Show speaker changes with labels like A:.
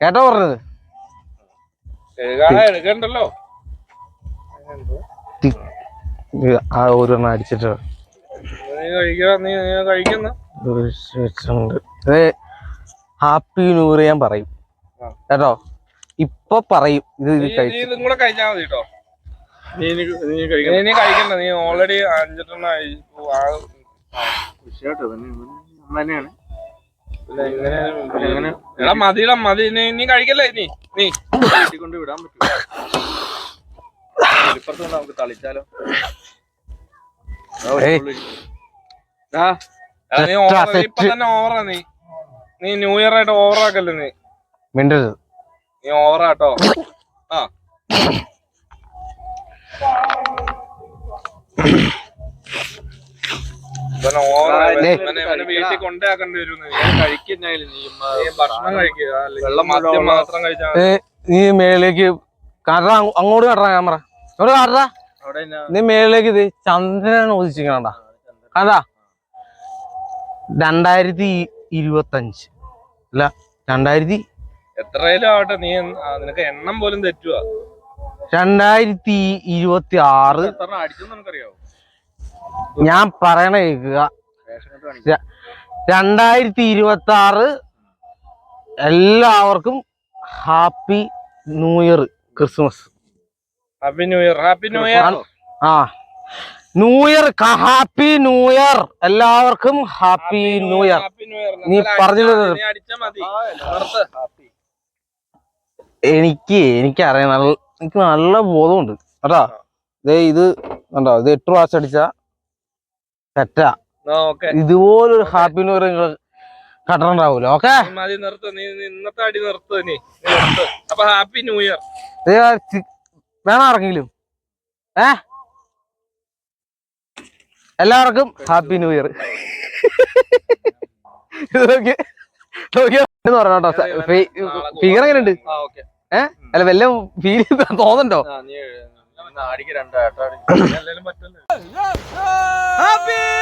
A: കേട്ടോ പറഞ്ഞത്.
B: എടുക്കണ്ടല്ലോ.
A: ആ ഒരെണ്ണം അടിച്ചിട്ട് ഹാപ്പി ന്യൂ ഇയർ ഞാൻ പറയും. കേട്ടോ? ഇപ്പൊ പറയും. ഇത് ഇത്
B: കൂടെ കഴിച്ചാൽ മതി കേട്ടോ നീ നീ കഴിക്കണ്ട. നീ ഓൾറെഡി അഞ്ചെട്ടെണ്ണം
C: തന്നെയാണ്.
B: എടാ മതിടാ മതി. നീ കഴിക്കല്ലേ? നീ നീ.
C: കൊണ്ട് വിടാൻ പറ്റും. ഇപ്പുറത്ത് നമുക്ക് തളിച്ചാലോ
B: നീ over- ഇപ്പൊ തന്നെ ഓവറാ നീ. നീ ന്യൂ ഇയർ ആയിട്ട് ഓവറാക്കല്ലേ നീ?
A: മിണ്ടരുത്.
B: നീ ഓവറാട്ടോ ആ. മാത്രം കഴിച്ചാൽ
A: നീ മേളിലേക്ക് കാട്ടാ അങ്ങോട്ട് കാട്ടാ ക്യാമറ. അങ്ങോട്ട് കാട്ടാ
C: അവിടെ എന്നാ?
A: നീ മേളിലേക്ക് ഇത് ചന്ദ്രനാണ് ഒതിച്ചിക്കണണ്ട കണ്ടാ രണ്ടായിരത്തി ഇരുപത്തഞ്ച്. അല്ല രണ്ടായിരത്തി
B: എത്രയാലും ആവട്ടെ നീ നിനക്ക് എണ്ണം പോലും തെറ്റുക
A: രണ്ടായിരത്തി ഇരുപത്തി ആറ്
C: അടിച്ചെന്ന് നമുക്കറിയാവോ?
A: ഞാൻ പറയണ കേൾക്കുക. രണ്ടായിരത്തി ഇരുപത്തി ആറ് എല്ലാവർക്കും happy new year Christmas.
B: Happy new year happy new year.
A: ആ. New year happy new year. എല്ലാവർക്കും ഹാപ്പി ന്യൂ ഇയർ നീ
C: happy.
A: എനിക്ക് എനിക്കറിയാം. നല്ല എനിക്ക് നല്ല ബോധമുണ്ട്. കേട്ടാ? ഇത് കണ്ടോ? ഇത് എട്ട് പ്രാവശ്യം അടിച്ച തെറ്റാ.
B: ഓക്കെ.
A: ഇതുപോലൊരു ഹാപ്പി ന്യൂ ഇയർ നിങ്ങൾ കട്ടണ്ടാവൂല ഓക്കെ?
B: മതി നിർത്ത്. നീ ഇന്നത്തെ അടി നിർത്ത് നീ അപ്പൊ ഹാപ്പി ന്യൂ ഇയർ.
A: വേണം ആർക്കെങ്കിലും? ഏ? എല്ലാവർക്കും ഹാപ്പി ന്യൂ ഇയർ. പറഞ്ഞോ ഫിഗർ എങ്ങനെയുണ്ട്
B: ഏ ഓക്കെ.
A: അല്ല വല്ല ഫീൽ തോന്നണ്ടോ?
C: ആ, നീ ഇന്ന് അടിക്ക് രണ്ട്
B: Up!